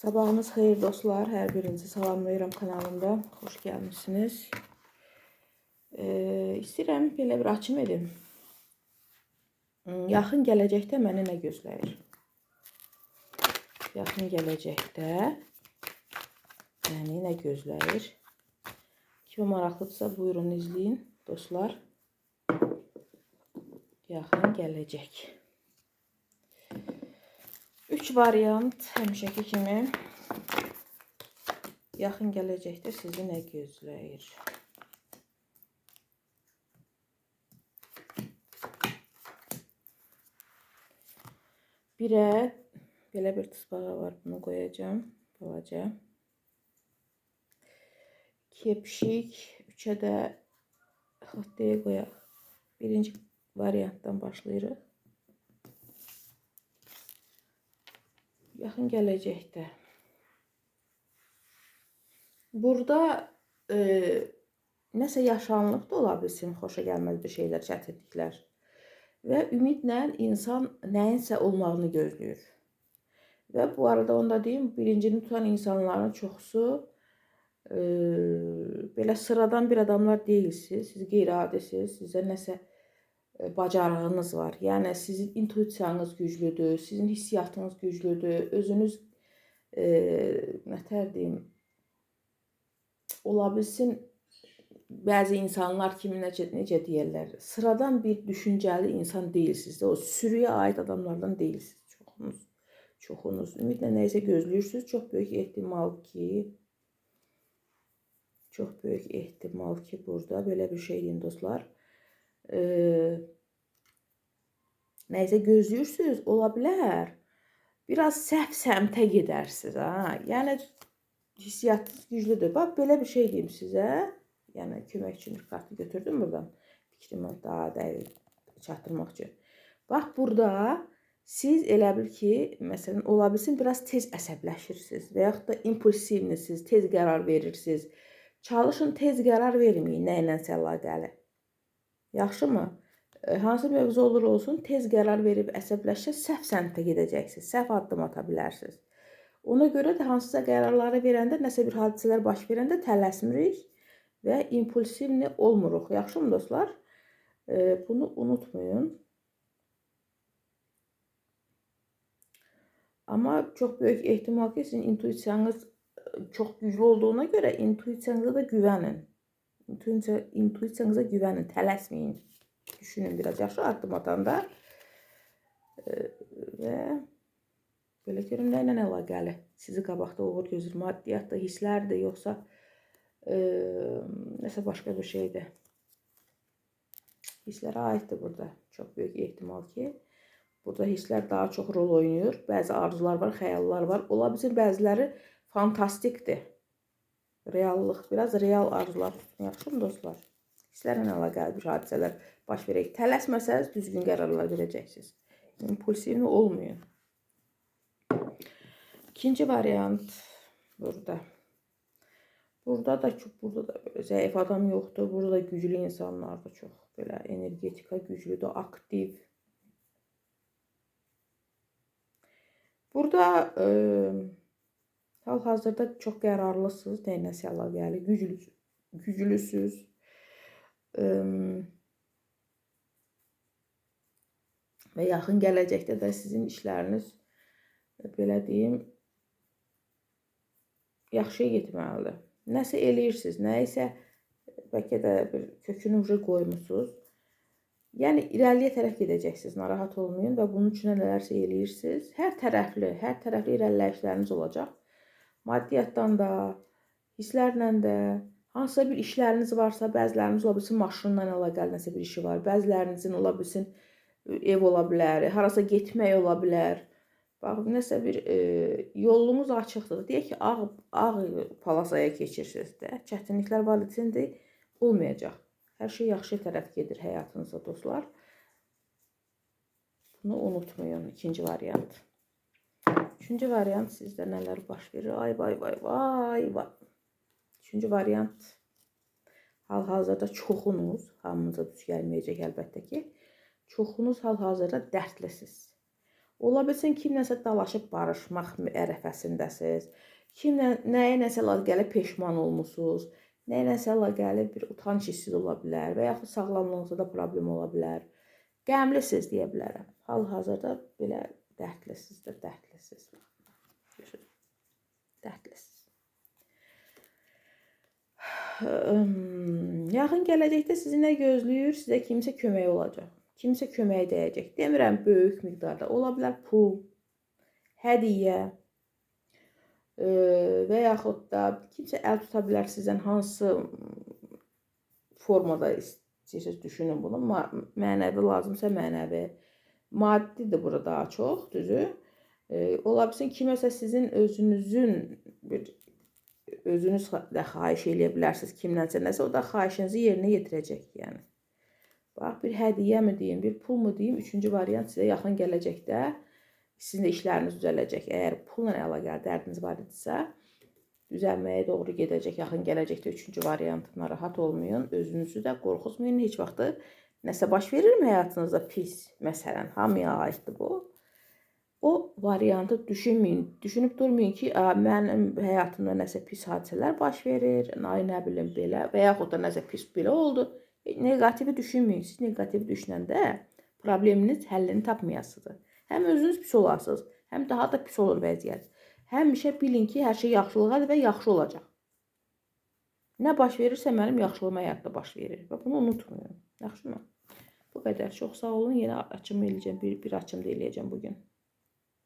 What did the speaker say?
Sabahınız xeyir dostlar. Hər birinizi salamlayıram kanalımda. Xoş gəlmisiniz. Ee, istəyirəm belə bir açım edim. Hmm, Yaxın gələcəkdə məni nə gözləyir? Yaxın gələcəkdə məni nə gözləyir? Kim maraqlıdırsa buyurun izləyin dostlar. Yaxın gələcək. Üç variant həmişəki kimi yaxın gələcəkdə sizi nə gözləyir? Birə belə bir tısbağa var, bunu qoyacağam balaca. İkiyə pişik, üçə də xottaya qoyaq. Birinci variantdan başlayırıq. Yaxın gələcəkdə. Burada e, nəsə yaşanılıb da ola bilsin, xoşa gəlməz bir şeylər, çətinliklər. Və ümidlə insan nəyinsə olmağını gözləyir. Və bu arada onu da deyim, birincini tutan insanların çoxusu e, belə sıradan bir adamlar deyilsiniz. Siz qeyri-adisiniz, sizə nəsə bacarığınız var. Yəni sizin intuisiyanız güclüdür, sizin hissiyatınız güclüdür, özünüz e, nətər deyim, ola bilsin bəzi insanlar kimi necə necə deyirlər, sıradan bir düşüncəli insan deyilsiniz də, o sürüyə aid adamlardan deyilsiniz çoxunuz. Çoxunuz ümidlə nə isə gözləyirsiniz. Çox böyük ehtimal ki, çox böyük ehtimal ki, burada belə bir şey deyin dostlar. Eee Nəysə gözləyirsiniz, ola bilər. Biraz səhv səmtə gedərsiniz, ha. Yəni hissiyatınız güclüdür. Bax belə bir şey deyim sizə. Yəni köməkçilik kartı götürdüm buradan. Fikrimi daha dəqiq çatdırmaq üçün. Bax burada siz elə bil ki, məsələn, ola bilsin biraz tez əsəbləşirsiniz və yaxud da impulsivnisiniz, tez qərar verirsiniz. Çalışın tez qərar verməyin nə ilənsə əlaqəli. Yaxşımı? E, Hansı mövzu olur olsun, tez qərar verib əsəbləşsə səhv səmtə gedəcəksiniz, səhv addım ata bilərsiniz. Ona görə də hansısa qərarları verəndə, nəsə bir hadisələr baş verəndə tələsmirik və impulsivni olmuruq. Yaxşımı dostlar? E, Bunu unutmayın. Amma çox böyük ehtimal ki, sizin intuisiyanız e, çox güclü olduğuna görə intuisiyanıza da güvənin. İntuisiya- İntuisiyanıza güvənin, tələsməyin. Düşünün biraz yaxşı addım atanda. E, Və belə görüm nə ilə əlaqəli? Sizi qabaqda uğur gözləyir. Maddiyyat da, hisslərdir, yoxsa e, nəsə başqa bir şeydir. Hisslərə aiddir burada. Çox böyük ehtimal ki, burada hisslər daha çox rol oynayır. Bəzi arzular var, xəyallar var. Ola bilsin bəziləri fantastikdir. Reallıq, biraz real arzular tutun, yaxşımı dostlar? Hisslərlə əlaqəli bir hadisələr baş verək. Tələsməsəz düzgün qərarlar verəcəksiniz. İmpulsivni olmayın. İkinci variant burada. Burada da çok burada da böyle zayıf adam yoktur. Burada da güclü insanlar da çok böyle energetika güclüdür, aktiv. Burada e, hal-hazırda çox qərarlısınız, nəyinəsə əlaqəli, güclüsüz, güclüsüz. E, və yaxın gələcəkdə də sizin işləriniz belə deyim yaxşıya getməlidir. Nəsə eləyirsiniz, nəyisə bəlkə də bir kökünü uca qoymusunuz. Yəni irəliyə tərəf gedəcəksiniz, narahat olmayın və bunun üçün nələrsə eləyirsiniz. Hər tərəfli, hər tərəfli irəliləyişləriniz olacaq. Maddiyyatdan da, hisslərlə də, hansısa bir işləriniz varsa, bəziləriniz ola bilsin maşınla əlaqəli nəsə bir işi var. Bəzilərinizin ola bilsin ev ola bilər, harasa getmək ola bilər. Bax, nəsə bir e, yolunuz açıqdır. Deyək ki, ağ, ağ palasaya keçirsiniz də. Çətinliklər içində olmayacaq. Hər şey yaxşı tərəf gedir həyatınızda dostlar. Bunu unutmayın. İkinci variant. Üçüncü variant sizdə nələr baş verir? Ay vay vay vay vay. Üçüncü variant hal-hazırda çoxunuz, hamınıza düz gəlməyəcək əlbəttə ki, çoxunuz hal-hazırda dərdlisiniz. Ola bilsin kimləsə dalaşıb barışmaq ərəfəsindəsiz. Kimlə nəyə nəsə əlaqəli peşman olmusunuz. Nəyə nəsə əlaqəli bir utanc hissi ola bilər və yaxud sağlamlığınızda da problem ola bilər. Qəmlisiz deyə bilərəm. Hal-hazırda belə dərdlisiz. Dərdlisiz. Hım, Yaxın gələcəkdə sizi nə gözləyir? Sizə kimsə kömək olacaq. Kimsə kömək dəyəcək. Demirəm böyük miqdarda. Ola bilər pul, hədiyyə e, və yaxud da kimsə əl tuta bilər sizdən hansı formada istəyirsiniz düşünün bunu. Mənəvi lazımsa mənəvi. Maddidir burada daha çox, düzü. E, ola bilsin kiməsə sizin özünüzün bir özünüz də xahiş eləyə bilərsiniz kimdənsə nəsə, o da xahişinizi yerinə yetirəcək, yəni. Bax, bir hədiyyəmi deyim, bir pulmu deyim, üçüncü variant sizə yaxın gələcəkdə sizin də işləriniz düzələcək. Əgər pulla əlaqəli dərdiniz var idisə, düzəlməyə doğru gedəcək yaxın gələcəkdə üçüncü variant. Narahat olmayın, özünüzü də qorxutmayın. Heç vaxtı nəsə baş verirmi həyatınızda pis, məsələn, hamıya aiddir bu. O variantı düşünməyin. Düşünüb durmayın ki, "A, mənim həyatımda nəsə pis hadisələr baş verir, ay nə bilim belə və yaxud da nəsə pis belə oldu." E, Neqativi düşünməyin. Siz neqativ düşünəndə probleminiz həllini tapmayasınız. Həm özünüz pis olarsınız, həm daha da pis olur vəziyyət. Həmişə bilin ki, hər şey yaxşılıqadır və yaxşı olacaq. Nə baş verirsə mənim yaxşılığıma həyatda baş verir və bunu unutmayın. Yaxşımı? Bu qədər. Çox sağ olun. Yenə açım eləyəcəm, bir, bir açım da eləyəcəm bu gün.